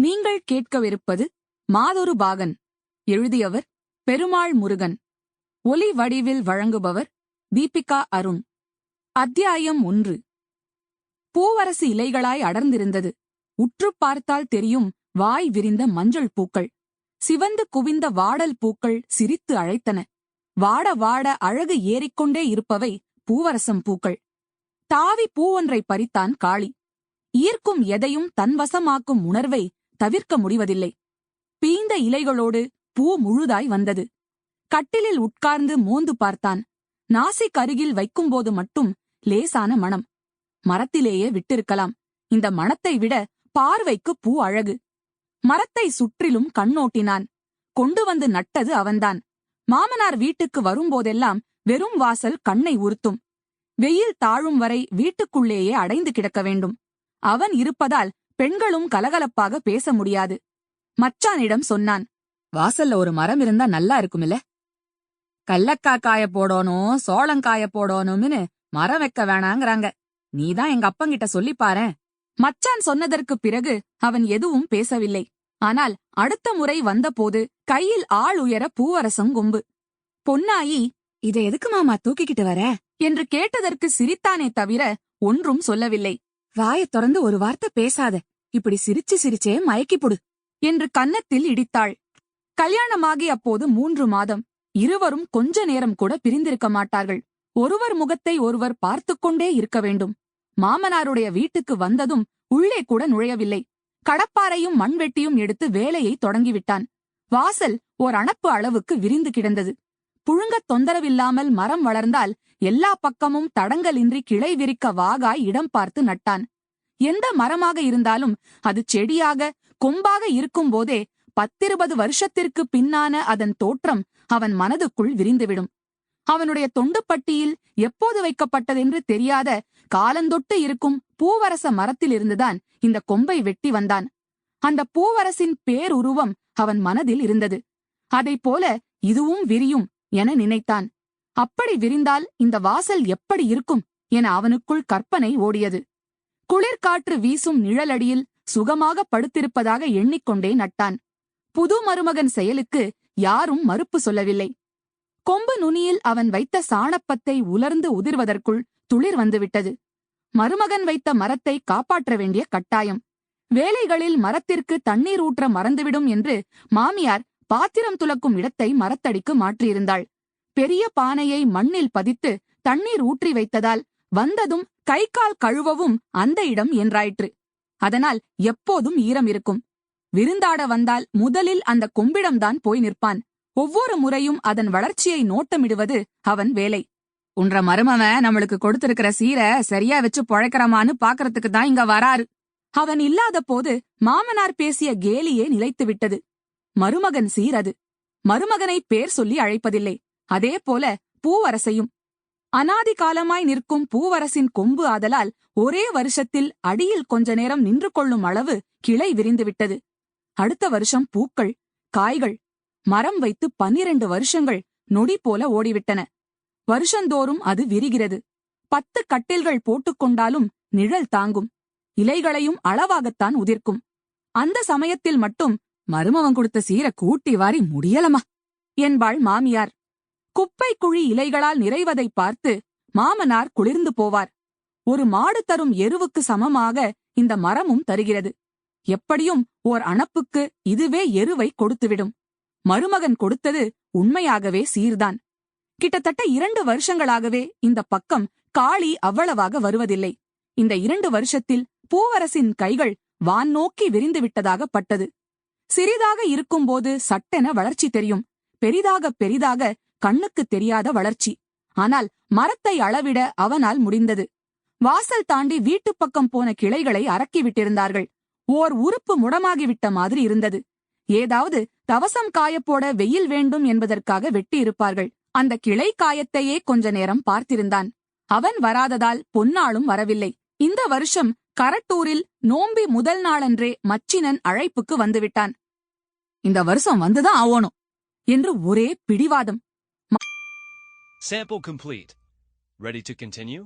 நீங்கள் கேட்கவிருப்பது மாதொரு பாகன். எழுதியவர் பெருமாள் முருகன். ஒலி வடிவில் வழங்குபவர் தீபிகா அருண். அத்தியாயம் ஒன்று. பூவரசு இலைகளாய் அடர்ந்திருந்தது. உற்றுப் பார்த்தால் தெரியும் வாய் விரிந்த மஞ்சள் பூக்கள். சிவந்து குவிந்த வாடல் பூக்கள் சிரித்து அழைத்தன. வாட வாட அழகு ஏறிக்கொண்டே இருப்பவை பூவரசம் பூக்கள். தாவி பூவொன்றை பறித்தான் காளி. ஈர்க்கும் எதையும் தன்வசமாக்கும் உணர்வை தவிர்க்க முடிவதில்லை. பீந்த இலைகளோடு பூ முழுதாய் வந்தது. கட்டிலில் உட்கார்ந்து மோந்து பார்த்தான். நாசிக் அருகில் வைக்கும்போது மட்டும் லேசான மணம் மரத்திலேயே விட்டிருக்கலாம். இந்த மணத்தை விட பார்வைக்கு பூ அழகு. மரத்தை சுற்றிலும் கண்ணோட்டினான் கொண்டு வந்து நட்டது அவன்தான். மாமனார் வீட்டுக்கு வரும்போதெல்லாம் வெறும் வாசல் கண்ணை உறுத்தும். வெயில் தாழும் வரை வீட்டுக்குள்ளேயே அடைந்து கிடக்க வேண்டும். அவன் இருப்பதால் பெண்களும் கலகலப்பாக பேச முடியாது. மச்சானிடம் சொன்னான் வாசல்ல ஒரு மரம் இருந்தா நல்லா இருக்குமில்ல? கல்லக்கா காய போடணும் சோளங்காய போடணும்னு மரம் வைக்க வேணாங்கறாங்க. நீதான் எங்க அப்பங்கிட்ட சொல்லி பாரேன். மச்சான் சொன்னதற்கு பிறகு அவன் எதுவும் பேசவில்லை. ஆனால் அடுத்த முறை வந்தபோது கையில் ஆள் உயர பூவரசம் கொம்பு. பொன்னாயி இதை எதுக்கு மாமா தூக்கிக்கிட்டு வர? என்று கேட்டதற்கு சிரித்தானே தவிர ஒன்றும் சொல்லவில்லை. வாய திறந்து ஒரு வார்த்தை பேசாத. இப்படி சிரிச்சு சிரிச்சே மயக்கிப்புடு என்று கன்னத்தில் இடித்தாள். கல்யாணமாகி அப்போது மூன்று மாதம். இருவரும் கொஞ்ச நேரம் கூட பிரிந்திருக்க மாட்டார்கள். ஒருவர் முகத்தை ஒருவர் பார்த்துக் கொண்டே இருக்க வேண்டும். மாமனாருடைய வீட்டுக்கு வந்ததும் உள்ளே கூட நுழையவில்லை. கடப்பாரையும் மண்வெட்டியும் எடுத்து வேலையை தொடங்கிவிட்டான். வாசல் ஓர் அணப்பு அளவுக்கு விரிந்து கிடந்தது. புழுங்கத் தொந்தரவில்லாமல் மரம் வளர்ந்தால் எல்லா பக்கமும் தடங்கலின்றி கிளை விரிக்க வாகாய் இடம் பார்த்து நட்டான். எந்த மரமாக இருந்தாலும் அது செடியாக கொம்பாக இருக்கும்போதே பத்திருபது வருஷத்திற்கு பின்னான அதன் தோற்றம் அவன் மனதுக்குள் விரிந்துவிடும். அவனுடைய தொண்டுப்பட்டியில் எப்போது வைக்கப்பட்டதென்று தெரியாத காலந்தொட்டு இருக்கும் பூவரச மரத்திலிருந்துதான் இந்த கொம்பை வெட்டி வந்தான். அந்த பூவரசின் பேருருவம் அவன் மனதில் இருந்தது. அதைப் போல இதுவும் விரியும் என நினைத்தான். அப்படி விரிந்தால் இந்த வாசல் எப்படி இருக்கும் என அவனுக்குள் கற்பனை ஓடியது. குளிர்காற்று வீசும் நிழலடியில் சுகமாக படுத்திருப்பதாக எண்ணிக்கொண்டே நட்டான். புது மருமகன் செயலுக்கு யாரும் மறுப்பு சொல்லவில்லை. கொம்பு நுனியில் அவன் வைத்த சாணப்பத்தை உலர்ந்து உதிர்வதற்குள் துளிர் வந்துவிட்டது. மருமகன் வைத்த மரத்தை காப்பாற்ற வேண்டிய கட்டாயம். வேலைகளில் மரத்திற்கு தண்ணீர் ஊற்ற மறந்துவிடும் என்று மாமியார் பாத்திரம் துலக்கும் இடத்தை மரத்தடிக்கு மாற்றியிருந்தாள். பெரிய பானையை மண்ணில் பதித்து தண்ணீர் ஊற்றி வைத்ததால் வந்ததும் கை கால் கழுவவும் அந்த இடம் என்றாயிற்று. அதனால் எப்போதும் ஈரம் இருக்கும். விருந்தாட வந்தால் முதலில் அந்த கொம்பிடம்தான் போய் நிற்பான். ஒவ்வொரு முறையும் அதன் வளர்ச்சியை நோட்டமிடுவது அவன் வேலை. உன்ற மருமவன் நம்மளுக்கு கொடுத்திருக்கிற சீரை சரியா வச்சு பொழைக்கிறமான்னு பாக்கறதுக்கு தான் இங்க வராரு. அவன் இல்லாத போது மாமனார் பேசிய கேலியே நிலைத்து விட்டது மருமகன் சீரது. மருமகனை பேர் சொல்லி அழைப்பதில்லை. அதே போல பூவரசையும். அனாதி காலமாய் நிற்கும் பூவரசின் கொம்பு ஆதலால் ஒரே வருஷத்தில் அடியில் கொஞ்ச நேரம் நின்று கொள்ளும் அளவு கிளை விரிந்துவிட்டது. அடுத்த வருஷம் பூக்கள் காய்கள் மரம் வைத்து பன்னிரண்டு வருஷங்கள் நொடி போல ஓடிவிட்டன. வருஷந்தோறும் அது விரிகிறது. பத்து கட்டில்கள் போட்டுக்கொண்டாலும் நிழல் தாங்கும். இலைகளையும் அளவாகத்தான் உதிர்க்கும். அந்த சமயத்தில் மட்டும் மருமவன் கொடுத்த சீர கூட்டி வாரி முடியலமா என்பாள் மாமியார். குப்பை குழி இலைகளால் நிறைவதை பார்த்து மாமனார் குளிர்ந்து போவார். ஒரு மாடு தரும் எருவுக்கு சமமாக இந்த மரமும் தருகிறது. எப்படியும் ஓர் அணப்புக்கு இதுவே எருவை கொடுத்துவிடும். மருமகன் கொடுத்தது உண்மையாகவே சீர்தான். கிட்டத்தட்ட இரண்டு வருஷங்களாகவே இந்த பக்கம் காளி அவ்வளவாக வருவதில்லை. இந்த இரண்டு வருஷத்தில் பூவரசின் கைகள் வான் நோக்கி விரிந்து விட்டதாக பட்டது. சிறிதாக இருக்கும்போது சட்டென வளர்ச்சி தெரியும். பெரிதாக பெரிதாக கண்ணுக்கு தெரியாத வளர்ச்சி. ஆனால் மரத்தை அளவிட அவனால் முடிந்தது. வாசல் தாண்டி வீட்டுப் பக்கம் போன கிளைகளை அரக்கி விட்டிருந்தார்கள் ஓர் உறுப்பு முடமாகிவிட்ட மாதிரி இருந்தது. ஏதாவது தவசம் காயப்போட வெயில் வேண்டும் என்பதற்காக வெட்டியிருப்பார்கள். அந்த கிளை காயத்தையே கொஞ்ச நேரம் பார்த்திருந்தான். அவன் வராததால் பொன்னாளும் வரவில்லை. இந்த வருஷம் கரட்டூரில் நோம்பி முதல் நாளன்றே மச்சினன் அழைப்புக்கு வந்துவிட்டான் இந்த வருஷம் வந்துதான் ஆவணும் என்று ஒரே பிடிவாதம் Sample complete. Ready to continue?